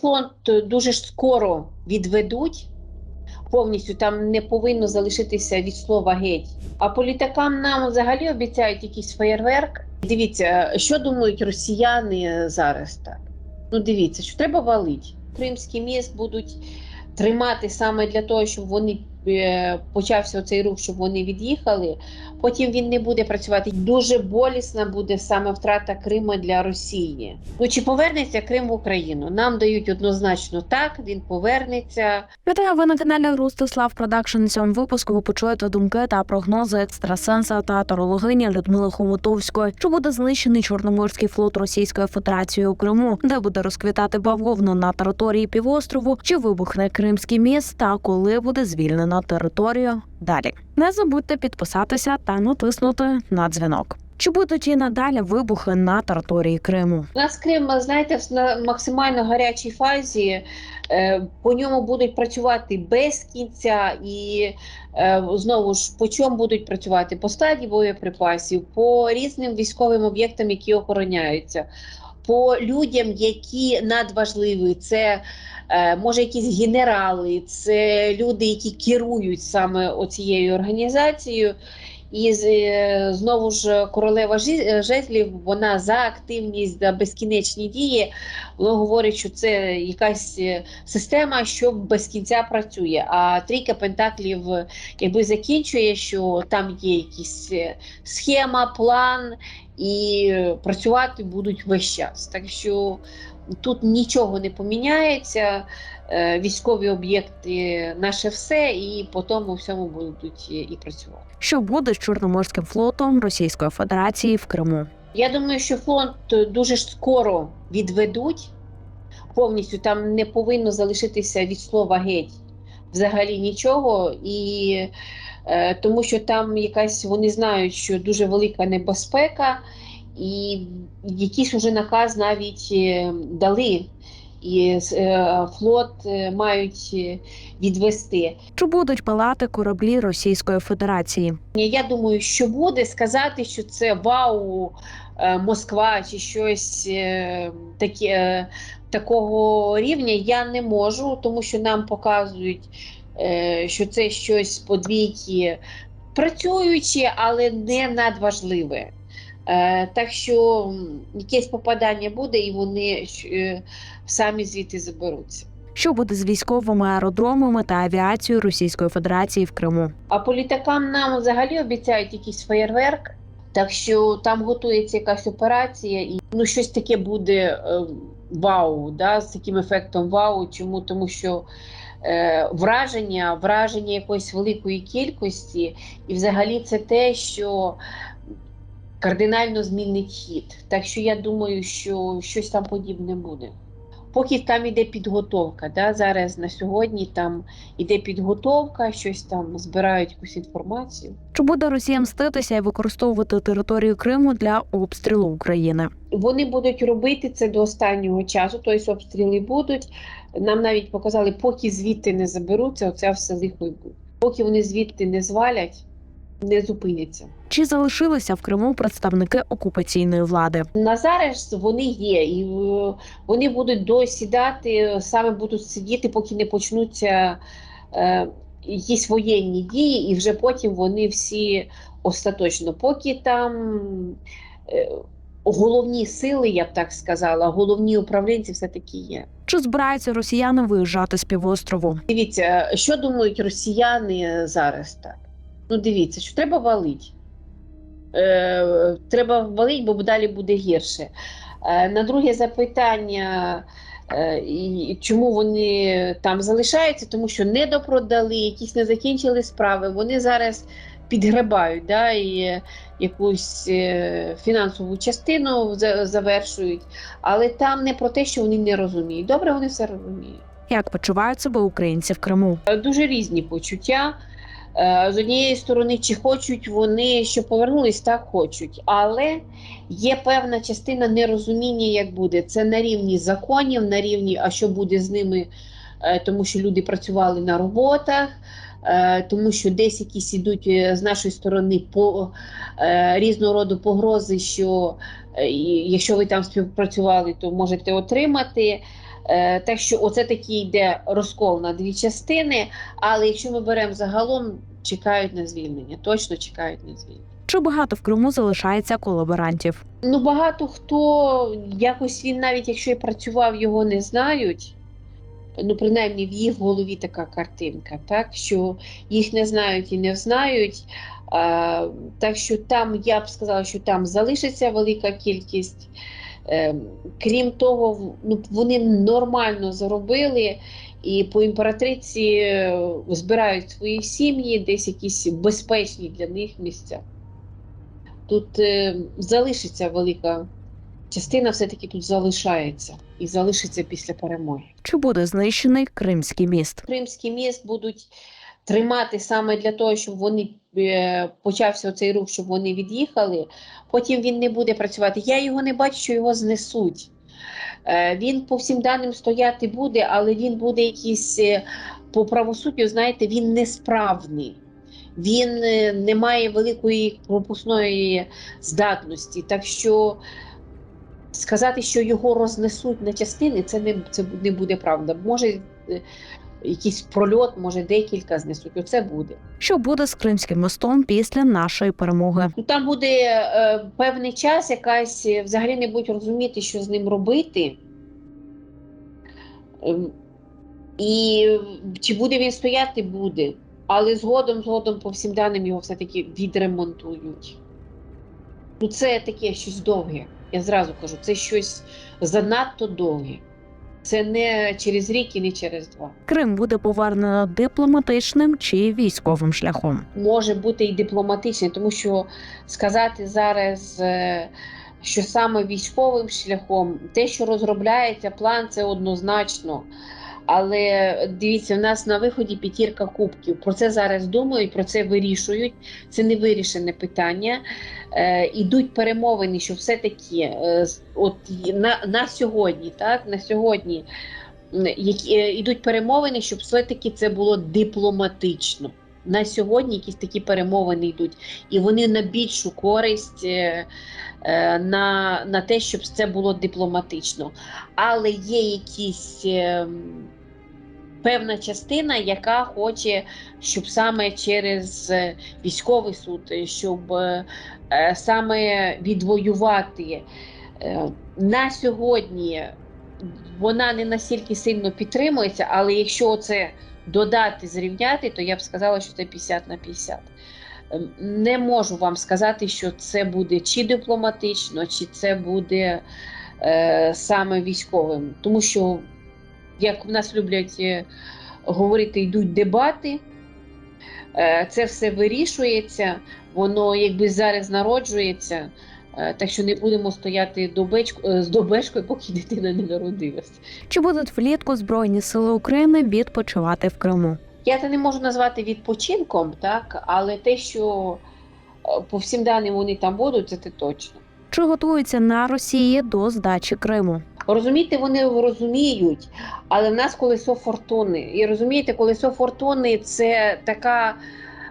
фронт дуже скоро відведуть. Повністю там не повинно залишитися від слова геть. А політикам нам взагалі обіцяють якийсь феєрверк. Дивіться, що думають росіяни зараз так. Ну, дивіться, що треба валити. Кримський міст будуть тримати саме для того, щоб вони почався цей рух, щоб вони від'їхали. Потім він не буде працювати. Дуже болісна буде саме втрата Криму для Росії. Ну чи повернеться Крим в Україну? Нам дають однозначно так. Він повернеться. Вітаю, ви на каналі Ростислав Продакшн. Цьому випуску ви почуєте думки та прогнози екстрасенса та тарологині Людмили Хомутовської, що буде знищений Чорноморський флот Російської Федерації у Криму, де буде розквітати бавовну на території півострову, чи вибухне Кримський міст, та коли буде звільнена територія. Далі не забудьте підписатися та натиснути на дзвінок. Чи будуть і надалі вибухи на території Криму? У нас Крим, знаєте, на максимально гарячій фазі. Е, По ньому будуть працювати без кінця, і е, знову ж по чому будуть працювати? По стадії боєприпасів, по різним військовим об'єктам, які охороняються, по людям, які надважливі. Це може якісь генерали, це люди, які керують саме оцією організацією. І е, знову ж королева е, жезлів, вона за активність, за безкінечні дії. Вона говорить, що це якась е, система, що без кінця працює. А трійка пентаклів е, якби закінчує, що там є якісь е, схема, план, і е, працювати будуть весь час. Так що тут нічого не поміняється. Е, Військові об'єкти наше все, і по тому всьому будуть е, і працювати. Що буде з Чорноморським флотом Російської Федерації в Криму? Я думаю, що фронт дуже скоро відведуть. Повністю там не повинно залишитися від слова геть взагалі нічого. І е, тому що там якась вони знають, що дуже велика небезпека, і якийсь уже наказ навіть е, дали. І е, флот е, мають відвести. Чи будуть палати кораблі Російської Федерації? Я думаю, що буде сказати, що це вау, Москва чи щось таке, такого рівня я не можу, тому що нам показують, що це щось подвійки працююче, але не надважливе. Е, Так що якесь попадання буде, і вони е, самі звідти заберуться. Що буде з військовими аеродромами та авіацією Російської Федерації в Криму? А політикам нам взагалі обіцяють якийсь феєрверк, так що там готується якась операція, і ну щось таке буде е, вау, да, з таким ефектом вау. Чому? Тому що е, враження, враження якоїсь великої кількості, і взагалі це те, що кардинально змінить хід. Так що я думаю, що щось там подібне буде. Поки там іде підготовка, да, зараз на сьогодні там іде підготовка, щось там збирають якусь інформацію. Чи буде Росія мститися і використовувати територію Криму для обстрілу України? Вони будуть робити це до останнього часу, тобто обстріли будуть. Нам навіть показали, поки звідти не заберуться, оце все лихо й буде. Поки вони звідти не звалять, не зупиняться. Чи залишилися в Криму представники окупаційної влади? На зараз вони є, і е, вони будуть досідати, саме будуть сидіти, поки не почнуться е, якісь воєнні дії, і вже потім вони всі остаточно. Поки там е, головні сили, я б так сказала, головні управлінці все-таки є. Чи збираються росіяни виїжджати з півострову? Дивіться, що думають росіяни зараз так? Ну, дивіться, що треба валити. Е, треба валити, бо далі буде гірше. Е, на друге запитання, е, і чому вони там залишаються, тому що не допродали, якісь не закінчили справи. Вони зараз підгребають да, і якусь е, фінансову частину за- завершують, але там не про те, що вони не розуміють. Добре, вони все розуміють. Як почувають себе українці в Криму? Е, дуже різні почуття. Е, З однієї сторони, чи хочуть вони, щоб повернулись, так хочуть. Але є певна частина нерозуміння, як буде. Це на рівні законів, на рівні, а що буде з ними, е, тому що люди працювали на роботах, е, тому що десь якісь ідуть з нашої сторони по різного роду погрози, що якщо ви там співпрацювали, то можете отримати. Е, так що оце такий йде розкол на дві частини. Але якщо ми беремо загалом, чекають на звільнення, точно чекають на звільнення. Чи багато в Криму залишається колаборантів? Ну, багато хто якось він, навіть якщо і працював, його не знають. Ну, принаймні в їх голові така картинка, так що їх не знають і не знають. А, так що там, я б сказала, що там залишиться велика кількість. Е, крім того, ну, вони нормально заробили і по імператриці е, збирають свої сім'ї, десь якісь безпечні для них місця. Тут е, залишиться велика частина, все-таки тут залишається і залишиться після перемоги. Чи буде знищений Кримський міст? Кримський міст будуть тримати саме для того, щоб вони е, почався цей рух, щоб вони від'їхали. Потім він не буде працювати. Я його не бачу, що його знесуть. Е, він по всім даним стояти буде, але він буде якийсь е, по правосуддю, знаєте, він несправний. Він не має великої пропускної здатності. Так що сказати, що його рознесуть на частини, це не, це не буде правда. Може, якийсь прольот, може декілька знесуть. Оце буде. Що буде з Кримським мостом після нашої перемоги? Ну там буде е, певний час, якась е, взагалі не будуть розуміти, що з ним робити. Ем, І чи буде він стояти, буде. Але згодом, згодом, по всім даним, його все-таки відремонтують. Ну, це таке щось довге. Я зразу кажу, це щось занадто довге. Це не через рік і не через два. Крим буде повернено дипломатичним чи військовим шляхом? може бути і дипломатичним, тому що сказати зараз, е, що саме військовим шляхом, те, що розробляється, план це однозначно. Але дивіться, в нас на виході п'ятірка кубків. Про це зараз думають, про це вирішують. Це не вирішене питання. Е, ідуть перемовини, що все-таки е, от на, на сьогодні, так, на сьогодні які, е, ідуть перемовини, щоб все-таки це було дипломатично. На сьогодні якісь такі перемовини йдуть, і вони на більшу користь е, е, на, на те, щоб це було дипломатично. Але є якісь е, певна частина, яка хоче, щоб саме через е, військовий суд, е, щоб е, саме відвоювати на сьогодні. Вона не настільки сильно підтримується, але якщо це додати, зрівняти, то я б сказала, що це 50 на 50. Ем, Не можу вам сказати, що це буде чи дипломатично, чи це буде е, саме військовим. Тому що, як в нас люблять е, говорити, йдуть дебати, е, це все вирішується, воно якби зараз народжується. Е, Так що не будемо стояти з добечкою, поки дитина не народилась. Чи будуть влітку Збройні сили України відпочивати в Криму? Я це не можу назвати відпочинком, так, але те, що по всім даним вони там будуть, це точно. Чи готуються на Росії до здачі Криму? Розумієте, вони розуміють, але в нас колесо фортуни. І розумієте, колесо фортуни це така,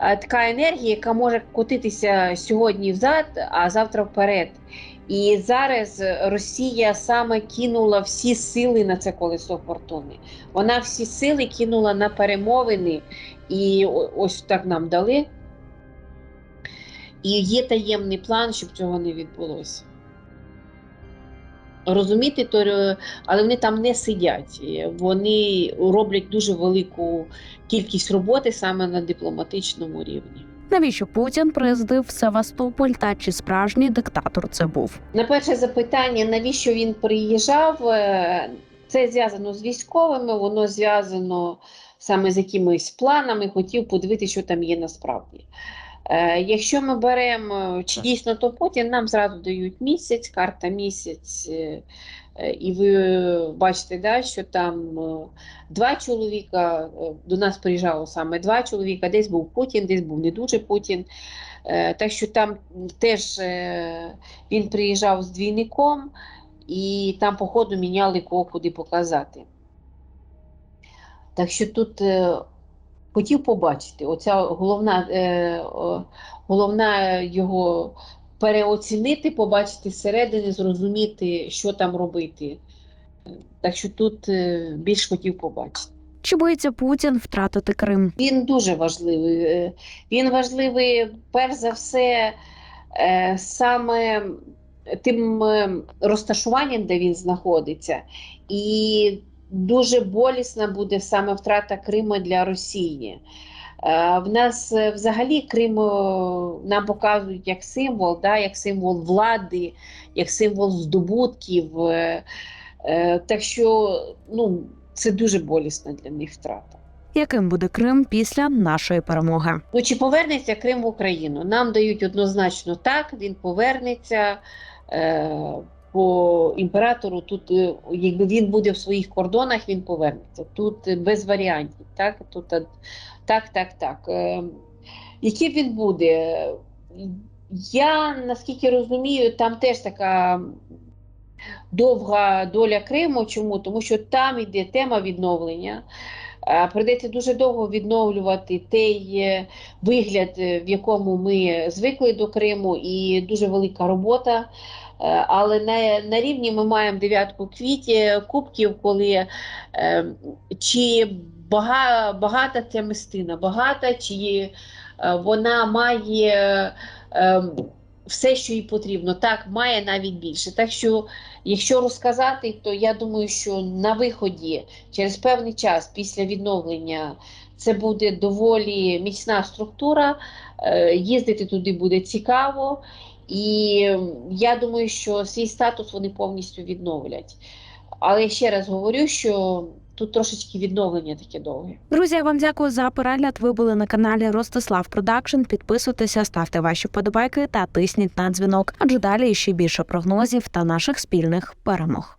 е, така енергія, яка може котитися сьогодні взад, а завтра вперед. І зараз Росія саме кинула всі сили на це колесо фортуни. Вона всі сили кинула на перемовини, і ось так нам дали. І є таємний план, щоб цього не відбулося. Розумієте, то, е, але вони там не сидять. Е, Вони роблять дуже велику кількість роботи саме на дипломатичному рівні. Навіщо Путін приїздив в Севастополь та чи справжній диктатор це був? На перше запитання, навіщо він приїжджав, е, це зв'язано з військовими, воно зв'язано саме з якимись планами, хотів подивитися, що там є насправді. Е, Якщо ми беремо, чи дійсно то Путін, нам зразу дають місяць, карта місяць, е, е, і ви бачите, да, що там два чоловіка, до нас приїжджало саме два чоловіка, десь був Путін, десь був не дуже Путін. Так що там теж він приїжджав з двійником, і там, по ходу, міняли кого куди показати. Так що тут хотів побачити, оця головна, е, головна його переоцінити, побачити зсередини, зрозуміти, що там робити. Так що тут е, більш хотів побачити. Чи боїться Путін втратити Крим? Він дуже важливий. Е, Він важливий, перш за все, е, саме тим е, розташуванням, де він знаходиться, і дуже болісна буде саме втрата Криму для Росії. Е, В нас е, взагалі Крим е, нам показують як символ, да, як символ влади, як символ здобутків. Так що ну, це дуже болісна для них втрата. Яким буде Крим після нашої перемоги? Ну, чи повернеться Крим в Україну? Нам дають однозначно так, він повернеться е, по імператору. Тут, е, якби він буде в своїх кордонах, він повернеться. Тут е, без варіантів. Так, тут, е, так, так, так. Яким він буде? Я наскільки розумію, там теж така довга доля Криму. Чому? Тому що там йде тема відновлення. Прийдеться дуже довго відновлювати той вигляд, в якому ми звикли до Криму, і дуже велика робота. Е, Але на, на рівні ми маємо дев'ятку квіті, кубків, коли е, чи бага, багата ця мистина, багата, чи е, вона має е, все, що їй потрібно. Так, має навіть більше. Так що, якщо розказати, то я думаю, що на виході через певний час після відновлення це буде доволі міцна структура. е, Їздити туди буде цікаво, і я думаю, що свій статус вони повністю відновлять. Але ще раз говорю, що тут трошечки відновлення таке довге. Друзі, я вам дякую за перегляд. Ви були на каналі Ростислав Продакшн. Підписуйтеся, ставте ваші подобайки та тисніть на дзвінок. Адже далі ще більше прогнозів та наших спільних перемог.